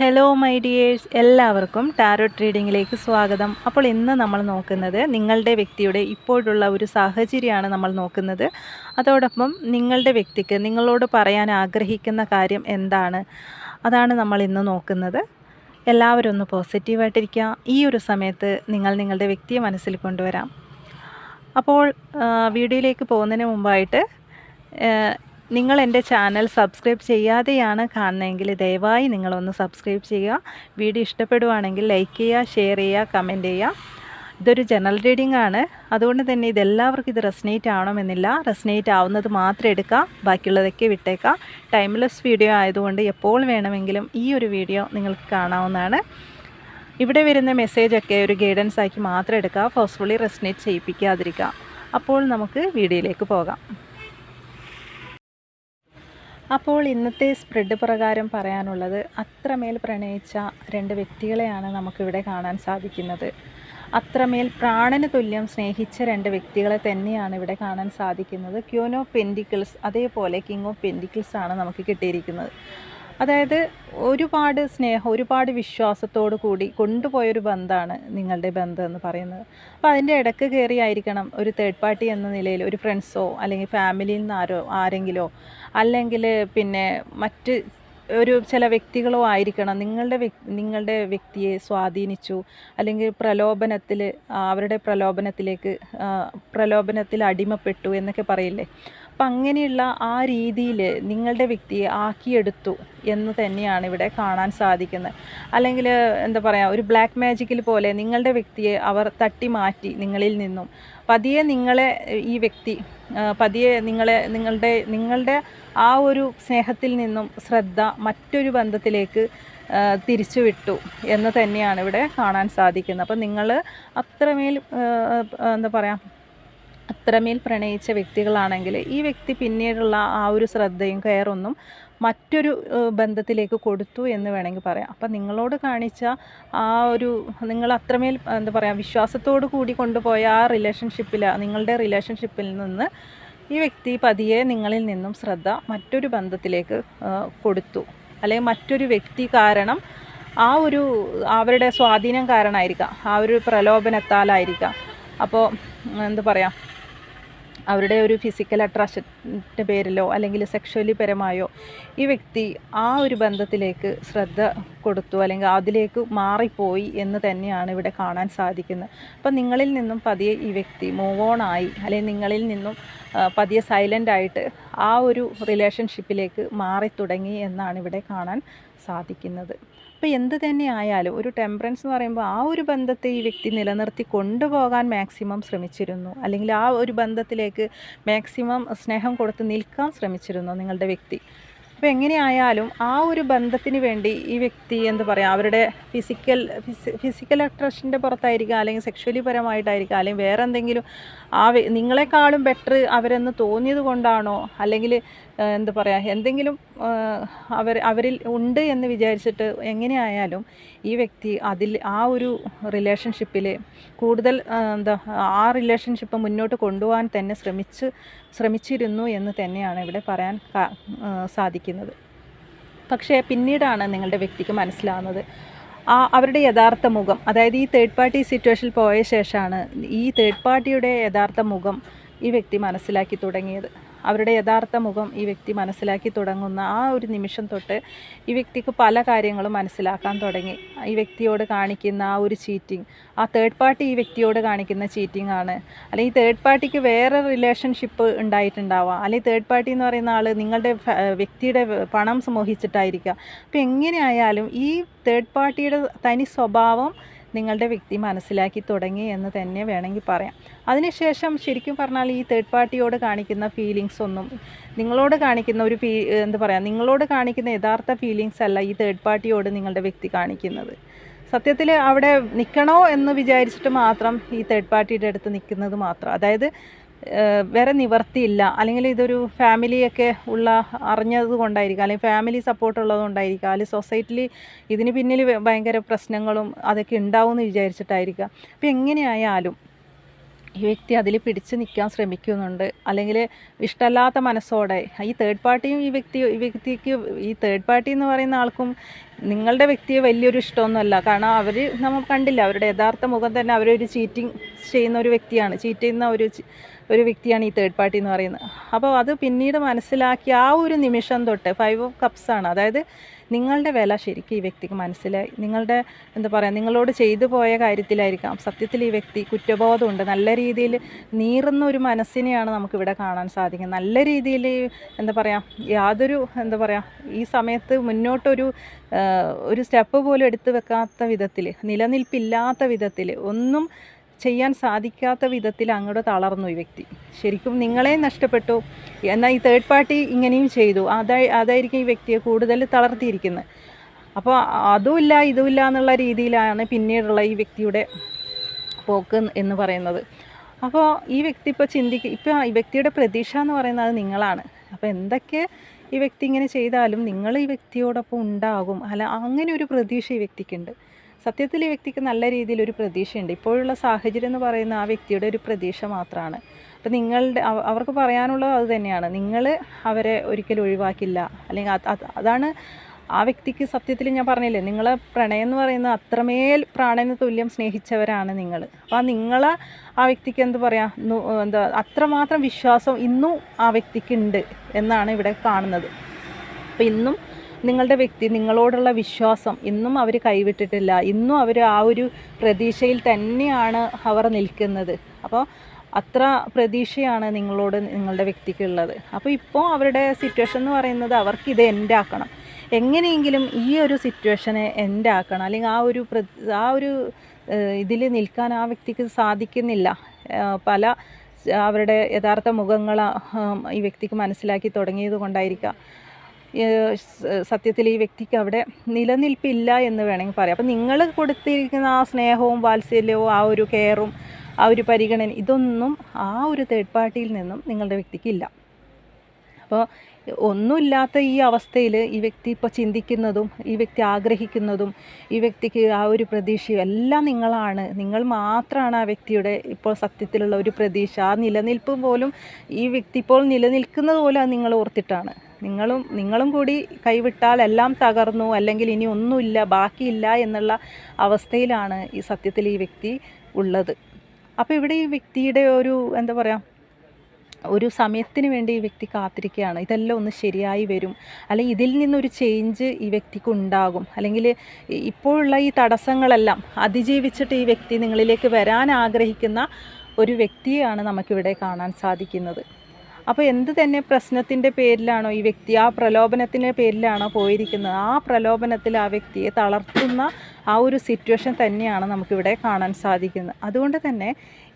Hello my dears എല്ലാവർക്കും tarot റീഡിങ്ങിലേക്ക് സ്വാഗതം. അപ്പോൾ ഇന്ന് നമ്മൾ നോക്കുന്നത് നിങ്ങളുടെ വ്യക്തിയുടെ ഇപ്പോഴുള്ള ഒരു സാഹചര്യമാണ് നമ്മൾ നോക്കുന്നത്. അതോടൊപ്പം നിങ്ങളുടെ വ്യക്തിക്ക് നിങ്ങളോട് പറയാൻ ആഗ്രഹിക്കുന്ന കാര്യം എന്താണ്? അതാണ് നമ്മൾ ഇന്ന് നോക്കുന്നത്. എല്ലാവരും ഒന്ന് പോസിറ്റീവായിട്ടിരിക്കുക ഈ ഒരു സമയത്ത് നിങ്ങൾ നിങ്ങളുടെ വ്യക്തിയെ മനസ്സിൽ കൊണ്ടുവരാം. അപ്പോൾ വീഡിയോയിലേക്ക് പോകുന്നതിന് മുമ്പായിട്ട് നിങ്ങൾ എന്റെ ചാനൽ സബ്സ്ക്രൈബ് ചെയ്യാതെയാണ് കാണുന്നതെങ്കിൽ ദയവായി നിങ്ങളൊന്ന് സബ്സ്ക്രൈബ് ചെയ്യുക. വീഡിയോ ഇഷ്ടപ്പെടുവാണെങ്കിൽ ലൈക്ക് ചെയ്യുക ഷെയർ ചെയ്യുക കമന്റ് ചെയ്യുക. ഇതൊരു ജനറൽ റീഡിംഗ് ആണ്. അതുകൊണ്ട് തന്നെ ഇതെല്ലാവർക്കും ഇത് റെസ്നേറ്റ് ആവണമെന്നില്ല. റെസ്നേറ്റ് ആവുന്നത് മാത്രം എടുക്കുക. ബാക്കിയുള്ളതൊക്കെ വിട്ടേക്കാം ടൈംലെസ് വീഡിയോ ആയതുകൊണ്ട് എപ്പോൾ വേണമെങ്കിലും ഈ ഒരു വീഡിയോ നിങ്ങൾക്ക് കാണാവുന്നതാണ്. ഇവിടെ വരുന്ന മെസ്സേജൊക്കെ ഒരു ഗൈഡൻസ് ആക്കി മാത്രം എടുക്കുക. ഫോഴ്സ്ഫുള്ളി റെസ്നേറ്റ് ചെയ്യിപ്പിക്കാതിരിക്കുക. അപ്പോൾ നമുക്ക് വീഡിയോയിലേക്ക് പോകാം. അപ്പോൾ ഇന്നത്തെ സ്പ്രെഡ് പ്രകാരം പറയാനുള്ളത് അത്രമേൽ പ്രണയിച്ച രണ്ട് വ്യക്തികളെയാണ് നമുക്കിവിടെ കാണാൻ സാധിക്കുന്നത്. അത്രമേൽ പ്രാണന് തുല്യം സ്നേഹിച്ച രണ്ട് വ്യക്തികളെ തന്നെയാണ് ഇവിടെ കാണാൻ സാധിക്കുന്നത്. ഓഫ് പെൻഡിക്കിൾസ് അതേപോലെ കിങ് ഓഫ് പെൻഡിക്കിൾസ് ആണ് നമുക്ക് കിട്ടിയിരിക്കുന്നത്. അതായത് ഒരുപാട് സ്നേഹം ഒരുപാട് വിശ്വാസത്തോടു കൂടി കൊണ്ടുപോയൊരു ബന്ധമാണ് നിങ്ങളുടെ ബന്ധം എന്ന് പറയുന്നത്. അപ്പോൾ അതിന്റെ ഇടയ്ക്ക് കയറിയായിരിക്കണം ഒരു തേർഡ് പാർട്ടി എന്ന നിലയിൽ ഒരു ഫ്രണ്ട്സോ അല്ലെങ്കിൽ ഫാമിലിയിൽ നിന്ന് ആരോ ആരെങ്കിലോ അല്ലെങ്കിൽ പിന്നെ മറ്റ് ഒരു ചില വ്യക്തികളോ ആയിരിക്കണം. നിങ്ങളുടെ നിങ്ങളുടെ വ്യക്തിയെ സ്വാധീനിച്ചു അല്ലെങ്കിൽ പ്രലോഭനത്തിൽ അവരുടെ പ്രലോഭനത്തിലേക്ക് പ്രലോഭനത്തിൽ അടിമപ്പെട്ടു എന്നൊക്കെ പറയില്ലേ? അപ്പം അങ്ങനെയുള്ള ആ രീതിയിൽ നിങ്ങളുടെ വ്യക്തിയെ ആക്കിയെടുത്തു എന്ന് തന്നെയാണ് ഇവിടെ കാണാൻ സാധിക്കുന്നത്. അല്ലെങ്കിൽ എന്താ പറയുക ഒരു ബ്ലാക്ക് മാജിക്കിൽ പോലെ നിങ്ങളുടെ വ്യക്തിയെ അവർ തട്ടി മാറ്റി നിങ്ങളിൽ നിന്നും. പതിയെ നിങ്ങളെ ഈ വ്യക്തി പതിയെ നിങ്ങളെ നിങ്ങളുടെ നിങ്ങളുടെ ആ ഒരു സ്നേഹത്തിൽ നിന്നും ശ്രദ്ധ മറ്റൊരു ബന്ധത്തിലേക്ക് തിരിച്ചു വിട്ടു എന്ന് തന്നെയാണ് ഇവിടെ കാണാൻ സാധിക്കുന്നത്. അപ്പം നിങ്ങൾ അത്രമേൽ എന്താ പറയുക അത്രമേൽ പ്രണയിച്ച വ്യക്തികളാണെങ്കിൽ ഈ വ്യക്തി പിന്നീടുള്ള ആ ഒരു ശ്രദ്ധയും കെയറൊന്നും മറ്റൊരു ബന്ധത്തിലേക്ക് കൊടുത്തു എന്ന് വേണമെങ്കിൽ പറയാം. അപ്പം നിങ്ങളോട് കാണിച്ച ആ ഒരു നിങ്ങൾ അത്രമേൽ എന്താ പറയുക വിശ്വാസത്തോടു കൂടി കൊണ്ടുപോയ ആ റിലേഷൻഷിപ്പിൽ നിങ്ങളുടെ റിലേഷൻഷിപ്പിൽ നിന്ന് ഈ വ്യക്തി പതിയെ നിങ്ങളിൽ നിന്നും ശ്രദ്ധ മറ്റൊരു ബന്ധത്തിലേക്ക് കൊടുത്തു. അല്ലെങ്കിൽ മറ്റൊരു വ്യക്തി കാരണം ആ ഒരു അവരുടെ സ്വാധീനം കാരണമായിരിക്കാം ആ ഒരു പ്രലോഭനത്താലായിരിക്കാം. അപ്പോൾ എന്താ പറയുക അവരുടെ ഒരു ഫിസിക്കൽ അട്രാക്ഷന്റെ പേരിലോ അല്ലെങ്കിൽ സെക്ഷലി പരമായോ ഈ വ്യക്തി ആ ഒരു ബന്ധത്തിലേക്ക് ശ്രദ്ധ കൊടുത്തു അല്ലെങ്കിൽ അതിലേക്ക് മാറിപ്പോയി എന്ന് തന്നെയാണ് ഇവിടെ കാണാൻ സാധിക്കുന്നത്. അപ്പം നിങ്ങളിൽ നിന്നും പതിയെ ഈ വ്യക്തി മൂവ് ഓൺ ആയി അല്ലെങ്കിൽ നിങ്ങളിൽ നിന്നും പതിയെ സൈലന്റ് ആയിട്ട് ആ ഒരു റിലേഷൻഷിപ്പിലേക്ക് മാറി തുടങ്ങി എന്നാണ് ഇവിടെ കാണാൻ സാധിക്കുന്നത്. അപ്പോൾ എന്ത് തന്നെ ആയാലും ഒരു ടെമ്പറൻസ് എന്ന് പറയുമ്പോൾ ആ ഒരു ബന്ധത്തെ ഈ വ്യക്തി നിലനിർത്തി കൊണ്ടുപോകാൻ മാക്സിമം ശ്രമിച്ചിരുന്നു. അല്ലെങ്കിൽ ആ ഒരു ബന്ധത്തിലേക്ക് മാക്സിമം സ്നേഹം കൊടുത്ത് നിൽക്കാൻ ശ്രമിച്ചിരുന്നു നിങ്ങളുടെ വ്യക്തി. അപ്പോൾ എങ്ങനെയായാലും ആ ഒരു ബന്ധത്തിന് വേണ്ടി ഈ വ്യക്തി എന്താ പറയുക അവരുടെ ഫിസിക്കൽ ഫിസിക്കൽ അട്രാക്ഷന്റെ പുറത്തായിരിക്കാം അല്ലെങ്കിൽ സെക്ഷലി പരമായിട്ടായിരിക്കാം അല്ലെങ്കിൽ വേറെ എന്തെങ്കിലും ആ നിങ്ങളെക്കാളും ബെറ്റർ അവരെന്ന് തോന്നിയത് കൊണ്ടാണോ അല്ലെങ്കിൽ എന്താ പറയുക എന്തെങ്കിലും അവർ അവരിൽ ഉണ്ട് എന്ന് വിചാരിച്ചിട്ട് എങ്ങനെയായാലും ഈ വ്യക്തി അതിൽ ആ ഒരു റിലേഷൻഷിപ്പിൽ കൂടുതൽ എന്താ ആ റിലേഷൻഷിപ്പ് മുന്നോട്ട് കൊണ്ടുപോകാൻ തന്നെ ശ്രമിച്ച് ശ്രമിച്ചിരുന്നു എന്ന് തന്നെയാണ് ഇവിടെ പറയാൻ സാധിക്കുന്നത്. പക്ഷേ പിന്നീടാണ് നിങ്ങളുടെ വ്യക്തിക്ക് മനസ്സിലാവുന്നത്. ആ അവരുടെ യഥാർത്ഥ മുഖം അതായത് ഈ തേർഡ് പാർട്ടി സിറ്റുവേഷനിൽ പോയ ശേഷമാണ് ഈ തേർഡ് പാർട്ടിയുടെ യഥാർത്ഥ മുഖം ഈ വ്യക്തി മനസ്സിലാക്കി തുടങ്ങിയത്. അവരുടെ യഥാർത്ഥ മുഖം ഈ വ്യക്തി മനസ്സിലാക്കി തുടങ്ങുന്ന ആ ഒരു നിമിഷം തൊട്ട് ഈ വ്യക്തിക്ക് പല കാര്യങ്ങളും മനസ്സിലാക്കാൻ തുടങ്ങി. ഈ വ്യക്തിയോട് കാണിക്കുന്ന ആ ഒരു ചീറ്റിംഗ് ആ തേർഡ് പാർട്ടി ഈ വ്യക്തിയോട് കാണിക്കുന്ന ചീറ്റിംഗ് ആണ്. അല്ലെങ്കിൽ തേർഡ് പാർട്ടിക്ക് വേറെ റിലേഷൻഷിപ്പ് ഉണ്ടായിട്ടുണ്ടാവാം. അല്ലെങ്കിൽ തേർഡ് പാർട്ടി എന്ന് പറയുന്ന ആൾ നിങ്ങളുടെ വ്യക്തിയുടെ പണം മോഹിച്ചിട്ടായിരിക്കാം അപ്പോൾ എങ്ങനെയായാലും ഈ തേർഡ് പാർട്ടിയുടെ തനി സ്വഭാവം നിങ്ങളുടെ വ്യക്തി മനസ്സിലാക്കി തുടങ്ങി എന്ന് തന്നെ വേണമെങ്കിൽ പറയാം. അതിനുശേഷം ശരിക്കും പറഞ്ഞാൽ ഈ തേർഡ് പാർട്ടിയോട് കാണിക്കുന്ന ഫീലിങ്സ് ഒന്നും നിങ്ങളോട് കാണിക്കുന്ന ഒരു ഫീ എന്താ പറയുക നിങ്ങളോട് കാണിക്കുന്ന യഥാർത്ഥ ഫീലിങ്സ് അല്ല ഈ തേർഡ് പാർട്ടിയോട് നിങ്ങളുടെ വ്യക്തി കാണിക്കുന്നത്. സത്യത്തിൽ അവിടെ നിൽക്കണോ എന്ന് വിചാരിച്ചിട്ട് മാത്രം ഈ തേർഡ് പാർട്ടിയുടെ അടുത്ത് നിൽക്കുന്നത് മാത്രം. അതായത് വേറെ നിവർത്തിയില്ല. അല്ലെങ്കിൽ ഇതൊരു ഫാമിലിയൊക്കെ ഉള്ള അറിഞ്ഞത് കൊണ്ടായിരിക്കാം. അല്ലെങ്കിൽ ഫാമിലി സപ്പോർട്ട് ഉള്ളത് കൊണ്ടായിരിക്കാം. അല്ലെങ്കിൽ സൊസൈറ്റിയിൽ ഇതിന് പിന്നിൽ ഭയങ്കര പ്രശ്നങ്ങളും അതൊക്കെ ഉണ്ടാവും എന്ന് വിചാരിച്ചിട്ടായിരിക്കാം. അപ്പോൾ എങ്ങനെയായാലും ഈ വ്യക്തി അതിൽ പിടിച്ച് നിൽക്കാൻ ശ്രമിക്കുന്നുണ്ട്. അല്ലെങ്കിൽ ഇഷ്ടമല്ലാത്ത മനസ്സോടെ ഈ തേർഡ് പാർട്ടിയും ഈ വ്യക്തി ഈ വ്യക്തിക്ക് ഈ തേർഡ് പാർട്ടി എന്ന് പറയുന്ന ആൾക്കും നിങ്ങളുടെ വ്യക്തിയെ വലിയൊരു ഇഷ്ടമൊന്നുമല്ല. കാരണം അവർ നമ്മൾ കണ്ടില്ല അവരുടെ യഥാർത്ഥ മുഖം തന്നെ അവരൊരു ചീറ്റിംഗ് ചെയ്യുന്ന ഒരു വ്യക്തിയാണ്. ചീറ്റ് ചെയ്യുന്ന ഒരു ഒരു വ്യക്തിയാണ് ഈ തേർഡ് പാർട്ടി എന്ന് പറയുന്നത്. അപ്പോൾ അത് പിന്നീട് മനസ്സിലാക്കി ആ ഒരു നിമിഷം തൊട്ട് ഫൈവ് ഓഫ് കപ്സ് ആണ്. അതായത് നിങ്ങളുടെ വില ശരിക്കും ഈ വ്യക്തിക്ക് മനസ്സിലായി. നിങ്ങളുടെ എന്താ പറയുക നിങ്ങളോട് ചെയ്തു പോയ കാര്യത്തിലായിരിക്കാം. സത്യത്തിൽ ഈ വ്യക്തി കുറ്റബോധമുണ്ട് നല്ല രീതിയിൽ നീറുന്ന ഒരു മനസ്സിനെയാണ് നമുക്കിവിടെ കാണാൻ സാധിക്കുന്നത്. നല്ല രീതിയിൽ എന്താ പറയുക യാതൊരു എന്താ പറയുക ഈ സമയത്ത് മുന്നോട്ടൊരു ഒരു സ്റ്റെപ്പ് പോലും എടുത്തു വെക്കാത്ത വിധത്തിൽ നിലനിൽപ്പില്ലാത്ത വിധത്തിൽ ഒന്നും ചെയ്യാൻ സാധിക്കാത്ത വിധത്തിൽ അങ്ങോട്ട് തളർന്നു ഈ വ്യക്തി. ശരിക്കും നിങ്ങളെ നഷ്ടപ്പെട്ടു. എന്നാൽ ഈ തേർഡ് പാർട്ടി ഇങ്ങനെയും ചെയ്തു. അതായി അതായിരിക്കും ഈ വ്യക്തിയെ കൂടുതൽ തളർത്തിയിരിക്കുന്നത്. അപ്പോൾ അതുമില്ല ഇതുമില്ല എന്നുള്ള രീതിയിലാണ് പിന്നീടുള്ള ഈ വ്യക്തിയുടെ പോക്ക് എന്ന് പറയുന്നത്. അപ്പോൾ ഈ വ്യക്തി ഇപ്പോൾ ചിന്തിക്കുക ഇപ്പോൾ ഈ വ്യക്തിയുടെ പ്രതീക്ഷ എന്ന് പറയുന്നത് നിങ്ങളാണ്. അപ്പോൾ എന്തൊക്കെ ഈ വ്യക്തി ഇങ്ങനെ ചെയ്താലും നിങ്ങൾ ഈ വ്യക്തിയോടൊപ്പം ഉണ്ടാകും. അല്ല അങ്ങനെ ഒരു പ്രതീക്ഷ ഈ വ്യക്തിക്കുണ്ട്. സത്യത്തിൽ ഈ വ്യക്തിക്ക് നല്ല രീതിയിൽ ഒരു പ്രതീക്ഷയുണ്ട്. ഇപ്പോഴുള്ള സാഹചര്യം എന്ന് പറയുന്ന ആ വ്യക്തിയുടെ ഒരു പ്രതീക്ഷ മാത്രമാണ് അപ്പം നിങ്ങളുടെ അവർക്ക് പറയാനുള്ളത് അത് തന്നെയാണ്. നിങ്ങൾ അവരെ ഒരിക്കലും ഒഴിവാക്കില്ല. അല്ലെങ്കിൽ അത് അത് അതാണ് ആ വ്യക്തിക്ക് സത്യത്തിൽ ഞാൻ പറഞ്ഞില്ലേ നിങ്ങളെ പ്രണയം എന്ന് പറയുന്നത് അത്രമേൽ പ്രാണന് തുല്യം സ്നേഹിച്ചവരാണ് നിങ്ങൾ അപ്പോൾ ആ നിങ്ങളെ ആ വ്യക്തിക്ക് എന്ത് പറയാ നു- എന്താ അത്രമാത്രം വിശ്വാസം ഇന്നും ആ വ്യക്തിക്ക് ഉണ്ട് എന്നാണ് ഇവിടെ കാണുന്നത്. അപ്പോൾ ഇന്നും നിങ്ങളുടെ വ്യക്തി നിങ്ങളോടുള്ള വിശ്വാസം ഇന്നും അവർ കൈവിട്ടിട്ടില്ല. ഇന്നും അവർ ആ ഒരു പ്രതീക്ഷയിൽ തന്നെയാണ് അവർ നിൽക്കുന്നത്. അപ്പോൾ അത്ര പ്രതീക്ഷയാണ് നിങ്ങളോട് നിങ്ങളുടെ വ്യക്തിക്കുള്ളത്. അപ്പോൾ ഇപ്പോൾ അവരുടെ സിറ്റുവേഷൻ എന്ന് പറയുന്നത് അവർക്ക് ഇത് എന്റെ ആക്കണം. എങ്ങനെയെങ്കിലും ഈ ഒരു സിറ്റുവേഷനെ എന്റെ ആക്കണം അല്ലെങ്കിൽ ആ ഒരു ആ ഒരു ഇതിൽ നിൽക്കാൻ ആ വ്യക്തിക്ക് സാധിക്കുന്നില്ല. പല അവരുടെ യഥാർത്ഥ മുഖങ്ങൾ ഈ വ്യക്തിക്ക് മനസ്സിലാക്കി തുടങ്ങിയത് കൊണ്ടായിരിക്കാം. സത്യത്തിൽ ഈ വ്യക്തിക്ക് അവിടെ നിലനിൽപ്പില്ല എന്ന് വേണമെങ്കിൽ പറയാം. അപ്പം നിങ്ങൾ കൊടുത്തിരിക്കുന്ന ആ സ്നേഹവും വാത്സല്യവും ആ ഒരു കെയറും ആ ഒരു പരിഗണന ഇതൊന്നും ആ ഒരു തേർഡ് പാർട്ടിയിൽ നിന്നും നിങ്ങളുടെ വ്യക്തിക്ക് ഇല്ല. അപ്പോൾ ഒന്നുമില്ലാത്ത ഈ അവസ്ഥയിൽ ഈ വ്യക്തി ഇപ്പോൾ ചിന്തിക്കുന്നതും ഈ വ്യക്തി ആഗ്രഹിക്കുന്നതും ഈ വ്യക്തിക്ക് ആ ഒരു പ്രതീക്ഷയും എല്ലാം നിങ്ങളാണ്. നിങ്ങൾ മാത്രമാണ് ആ വ്യക്തിയുടെ ഇപ്പോൾ സത്യത്തിലുള്ള ഒരു പ്രതീക്ഷ. ആ നിലനിൽപ്പ് പോലും ഈ വ്യക്തി ഇപ്പോൾ നിലനിൽക്കുന്നത് പോലും അത് നിങ്ങൾ ഓർത്തിട്ടാണ്. നിങ്ങളും നിങ്ങളും കൂടി കൈവിട്ടാൽ എല്ലാം തകർന്നു അല്ലെങ്കിൽ ഇനി ഒന്നുമില്ല ബാക്കിയില്ല എന്നുള്ള അവസ്ഥയിലാണ് ഈ സത്യത്തിൽ ഈ വ്യക്തി ഉള്ളത്. അപ്പോൾ ഇവിടെ ഈ വ്യക്തിയുടെ ഒരു എന്താ പറയുക ഒരു സമയത്തിന് വേണ്ടി ഈ വ്യക്തി കാത്തിരിക്കുകയാണ്. ഇതെല്ലാം ഒന്ന് ശരിയായി വരും. അല്ലെങ്കിൽ ഇതിൽ നിന്നൊരു ചേഞ്ച് ഈ വ്യക്തിക്ക് ഉണ്ടാകും. അല്ലെങ്കിൽ ഇപ്പോഴുള്ള ഈ തടസ്സങ്ങളെല്ലാം അതിജീവിച്ചിട്ട് ഈ വ്യക്തി നിങ്ങളിലേക്ക് വരാൻ ആഗ്രഹിക്കുന്ന ഒരു വ്യക്തിയാണ് നമുക്കിവിടെ കാണാൻ സാധിക്കുന്നത്. അപ്പോൾ എന്ത് തന്നെ പ്രശ്നത്തിന്റെ പേരിലാണോ ഈ വ്യക്തി ആ പ്രലോഭനത്തിന്റെ പേരിലാണോ പോയിരിക്കുന്നത്? ആ പ്രലോഭനത്തിൽ ആ വ്യക്തിയെ തളർത്തുന്ന ആ ഒരു സിറ്റുവേഷൻ തന്നെയാണ് നമുക്കിവിടെ കാണാൻ സാധിക്കുന്നത്. അതുകൊണ്ട് തന്നെ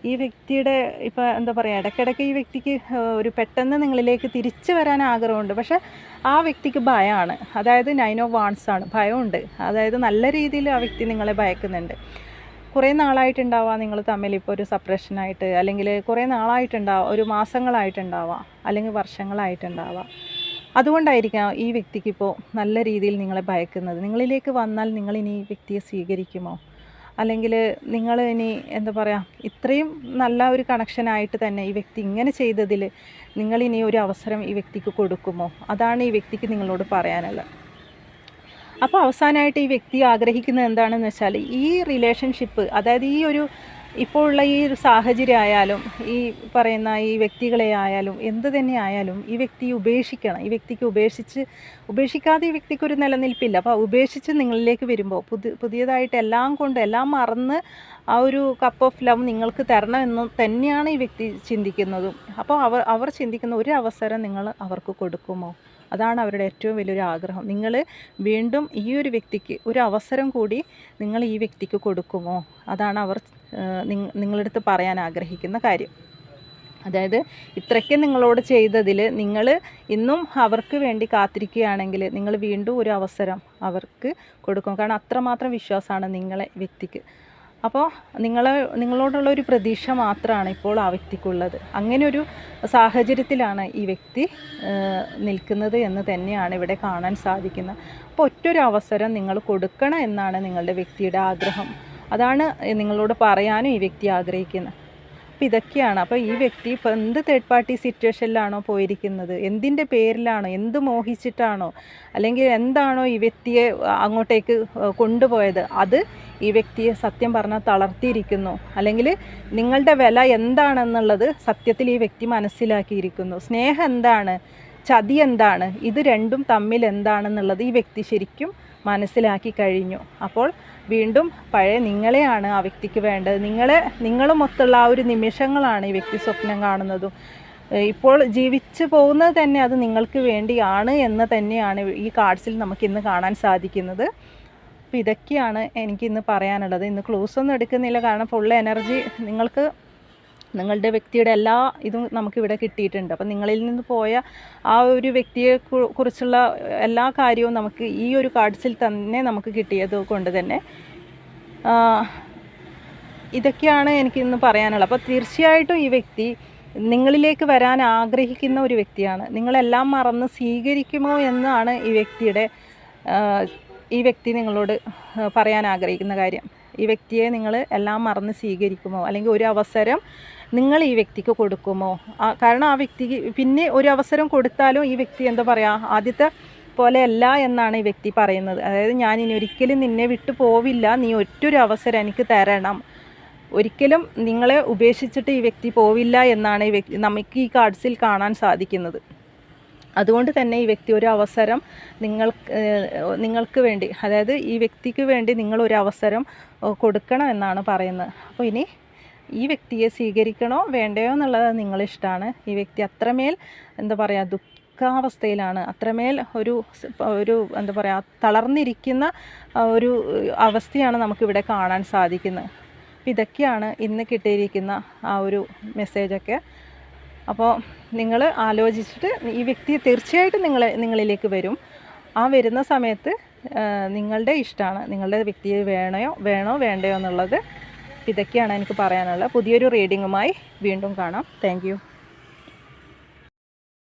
ഈ വ്യക്തിയുടെ ഇപ്പോൾ എന്താ പറയുക ഇടയ്ക്കിടയ്ക്ക് ഈ വ്യക്തിക്ക് ഒരു പെട്ടെന്ന് നിങ്ങളിലേക്ക് തിരിച്ചു വരാൻ ആഗ്രഹമുണ്ട്. പക്ഷേ ആ വ്യക്തിക്ക് ഭയമാണ് അതായത് നൈൻ ഓഫ് വാൺസ് ആണ്. ഭയമുണ്ട്. അതായത് നല്ല രീതിയിൽ ആ വ്യക്തി നിങ്ങളെ ഭയക്കുന്നുണ്ട്. കുറേ നാളായിട്ടുണ്ടാവാം നിങ്ങൾ തമ്മിൽ ഇപ്പോൾ ഒരു സെപ്പറേഷനായിട്ട് അല്ലെങ്കിൽ കുറേ നാളായിട്ടുണ്ടാവാം ഒരു മാസങ്ങളായിട്ടുണ്ടാവാം അല്ലെങ്കിൽ വർഷങ്ങളായിട്ടുണ്ടാവാം. അതുകൊണ്ടായിരിക്കാം ഈ വ്യക്തിക്ക് ഇപ്പോൾ നല്ല രീതിയിൽ നിങ്ങളെ ഭയക്കുന്നത്. നിങ്ങളിലേക്ക് വന്നാൽ നിങ്ങൾ ഇനി ഈ വ്യക്തിയെ സ്വീകരിക്കുമോ? അല്ലെങ്കിൽ നിങ്ങൾ ഇനി എന്താ പറയുക ഇത്രയും നല്ല ഒരു കണക്ഷനായിട്ട് തന്നെ ഈ വ്യക്തി ഇങ്ങനെ ചെയ്തതിൽ നിങ്ങളിനി ഒരു അവസരം ഈ വ്യക്തിക്ക് കൊടുക്കുമോ? അതാണ് ഈ വ്യക്തിക്ക് നിങ്ങളോട് പറയാനുള്ളത്. അപ്പോൾ അവസാനമായിട്ട് ഈ വ്യക്തി ആഗ്രഹിക്കുന്നത് എന്താണെന്ന് വെച്ചാൽ ഈ റിലേഷൻഷിപ്പ് അതായത് ഈ ഒരു ഇപ്പോൾ ഉള്ള ഈ ഒരു സാഹചര്യം ആയാലും ഈ പറയുന്ന ഈ വ്യക്തികളെ ആയാലും എന്ത് തന്നെ ആയാലും ഈ വ്യക്തി ഉപേക്ഷിക്കണം. ഈ വ്യക്തിക്ക് ഉപേക്ഷിച്ച് ഉപേക്ഷിക്കാതെ ഈ വ്യക്തിക്ക് ഒരു നിലനിൽപ്പില്ല. അപ്പോൾ ഉപേക്ഷിച്ച് നിങ്ങളിലേക്ക് വരുമ്പോൾ പുതി പുതിയതായിട്ട് എല്ലാം കൊണ്ട് എല്ലാം മറന്ന് ആ ഒരു കപ്പ് ഓഫ് ലവ് നിങ്ങൾക്ക് തരണമെന്ന് തന്നെയാണ് ഈ വ്യക്തി ചിന്തിക്കുന്നതും. അപ്പോൾ അവർ അവർ ചിന്തിക്കുന്ന ഒരു അവസരം നിങ്ങൾ അവർക്ക് കൊടുക്കുമോ? അതാണ് അവരുടെ ഏറ്റവും വലിയൊരു ആഗ്രഹം. നിങ്ങൾ വീണ്ടും ഈ ഒരു വ്യക്തിക്ക് ഒരു അവസരം കൂടി നിങ്ങൾ ഈ വ്യക്തിക്ക് കൊടുക്കുമോ? അതാണ് അവർ നിങ്ങളടുത്ത് പറയാൻ ആഗ്രഹിക്കുന്ന കാര്യം. അതായത് ഇത്രയ്ക്ക് നിങ്ങളോട് ചെയ്തതിൽ നിങ്ങൾ ഇന്നും അവർക്ക് വേണ്ടി കാത്തിരിക്കുകയാണെങ്കിൽ നിങ്ങൾ വീണ്ടും ഒരു അവസരം അവർക്ക് കൊടുക്കും. കാരണം അത്രമാത്രം വിശ്വാസമാണ് നിങ്ങളെ വ്യക്തിക്ക്. അപ്പോൾ നിങ്ങളെ നിങ്ങളോടുള്ള ഒരു പ്രതീക്ഷ മാത്രമാണ് ഇപ്പോൾ ആ വ്യക്തിക്കുള്ളത്. അങ്ങനെ ഒരു സാഹചര്യത്തിലാണ് ഈ വ്യക്തി നിൽക്കുന്നത് എന്ന് തന്നെയാണ് ഇവിടെ കാണാൻ സാധിക്കുന്നത്. അപ്പോൾ ഒറ്റൊരു അവസരം നിങ്ങൾ കൊടുക്കണം എന്നാണ് നിങ്ങളുടെ വ്യക്തിയുടെ ആഗ്രഹം. അതാണ് നിങ്ങളോട് പറയാനും ഈ വ്യക്തി ആഗ്രഹിക്കുന്നത്. അപ്പോൾ ഇതൊക്കെയാണ്. അപ്പോൾ ഈ വ്യക്തി ഇപ്പോൾ എന്ത് തേർഡ് പാർട്ടി സിറ്റുവേഷനിലാണോ പോയിരിക്കുന്നത്? എന്തിന്റെ പേരിലാണോ? എന്ത് മോഹിച്ചിട്ടാണോ? അല്ലെങ്കിൽ എന്താണോ ഈ വ്യക്തിയെ അങ്ങോട്ടേക്ക് കൊണ്ടുപോയത്? അത് ഈ വ്യക്തിയെ സത്യം പറഞ്ഞാൽ തളർത്തിയിരിക്കുന്നു. അല്ലെങ്കിൽ നിങ്ങളുടെ വില എന്താണെന്നുള്ളത് സത്യത്തിൽ ഈ വ്യക്തി മനസ്സിലാക്കിയിരിക്കുന്നു. സ്നേഹം എന്താണ്? ചതി എന്താണ്? ഇത് രണ്ടും തമ്മിൽ എന്താണെന്നുള്ളത് ഈ വ്യക്തി ശരിക്കും മനസ്സിലാക്കി കഴിഞ്ഞു. അപ്പോൾ വീണ്ടും പഴയ നിങ്ങളെയാണ് ആ വ്യക്തിക്ക് വേണ്ടത്. നിങ്ങളെ നിങ്ങളുമൊത്തുള്ള ആ ഒരു നിമിഷങ്ങളാണ് ഈ വ്യക്തി സ്വപ്നം കാണുന്നതും. ഇപ്പോൾ ജീവിച്ചു പോകുന്നത് തന്നെ അത് നിങ്ങൾക്ക് വേണ്ടിയാണ് എന്ന് തന്നെയാണ് ഈ കാർഡ്സിൽ നമുക്ക് ഇന്ന് കാണാൻ സാധിക്കുന്നത്. അപ്പോൾ ഇതൊക്കെയാണ് എനിക്കിന്ന് പറയാനുള്ളത്. ഇന്ന് ക്ലൂസ് ഒന്നും എടുക്കുന്നില്ല. കാരണം ഫുൾ എനർജി നിങ്ങൾക്ക് നിങ്ങളുടെ വ്യക്തിയുടെ എല്ലാ ഇതും നമുക്കിവിടെ കിട്ടിയിട്ടുണ്ട്. അപ്പം നിങ്ങളിൽ നിന്ന് പോയ ആ ഒരു വ്യക്തിയെ കുറിച്ചുള്ള എല്ലാ കാര്യവും നമുക്ക് ഈ ഒരു കാർഡ്സിൽ തന്നെ നമുക്ക് കിട്ടിയത് കൊണ്ട് തന്നെ ഇതൊക്കെയാണ് എനിക്കിന്ന് പറയാനുള്ളത്. അപ്പോൾ തീർച്ചയായിട്ടും ഈ വ്യക്തി നിങ്ങളിലേക്ക് വരാൻ ആഗ്രഹിക്കുന്ന ഒരു വ്യക്തിയാണ്. നിങ്ങളെല്ലാം മറന്ന് സ്വീകരിക്കുമോ എന്നാണ് ഈ വ്യക്തിയുടെ ഈ വ്യക്തി നിങ്ങളോട് പറയാൻ ആഗ്രഹിക്കുന്ന കാര്യം. ഈ വ്യക്തിയെ നിങ്ങൾ എല്ലാം മറന്ന് സ്വീകരിക്കുമോ? അല്ലെങ്കിൽ ഒരു അവസരം നിങ്ങൾ ഈ വ്യക്തിക്ക് കൊടുക്കുമോ? കാരണം ആ വ്യക്തിക്ക് പിന്നെ ഒരു അവസരം കൊടുത്താലും ഈ വ്യക്തി എന്താ പറയുക ആദ്യത്തെ പോലെയല്ല എന്നാണ് ഈ വ്യക്തി പറയുന്നത്. അതായത് ഞാൻ ഇനി ഒരിക്കലും നിന്നെ വിട്ടു പോവില്ല നീ ഒറ്റൊരു അവസരം എനിക്ക് തരണം. ഒരിക്കലും നിങ്ങളെ ഉപേക്ഷിച്ചിട്ട് ഈ വ്യക്തി പോവില്ല എന്നാണ് ഈ വ്യക്തി നമുക്ക് ഈ കാർഡ്സിൽ കാണാൻ സാധിക്കുന്നത്. അതുകൊണ്ട് തന്നെ ഈ വ്യക്തി ഒരു അവസരം നിങ്ങൾക്ക് നിങ്ങൾക്ക് വേണ്ടി അതായത് ഈ വ്യക്തിക്ക് വേണ്ടി നിങ്ങൾ ഒരു അവസരം കൊടുക്കണം എന്നാണ് പറയുന്നത്. അപ്പോൾ ഇനി ഈ വ്യക്തിയെ സ്വീകരിക്കണോ വേണ്ടയോ എന്നുള്ളത് നിങ്ങളിഷ്ടമാണ്. ഈ വ്യക്തി അത്രമേൽ എന്താ പറയുക ദുഃഖാവസ്ഥയിലാണ്. അത്രമേൽ ഒരു ഒരു എന്താ പറയുക തളർന്നിരിക്കുന്ന ഒരു അവസ്ഥയാണ് നമുക്കിവിടെ കാണാൻ സാധിക്കുന്നത്. അപ്പോൾ ഇതൊക്കെയാണ് ഇന്ന് കിട്ടിയിരിക്കുന്ന ആ ഒരു മെസ്സേജൊക്കെ. അപ്പോൾ നിങ്ങൾ ആലോചിച്ചിട്ട് ഈ വ്യക്തിയെ തീർച്ചയായിട്ടും നിങ്ങൾ നിങ്ങളിലേക്ക് വരും. ആ വരുന്ന സമയത്ത് നിങ്ങളുടെ ഇഷ്ടമാണ്. നിങ്ങളുടെ വ്യക്തിയെ വേണോ വേണോ വേണ്ടയോ എന്നുള്ളത് ഇതൊക്കെയാണ് എനിക്ക് പറയാനുള്ളത്. പുതിയൊരു റീഡിങ്ങുമായി വീണ്ടും കാണാം. താങ്ക്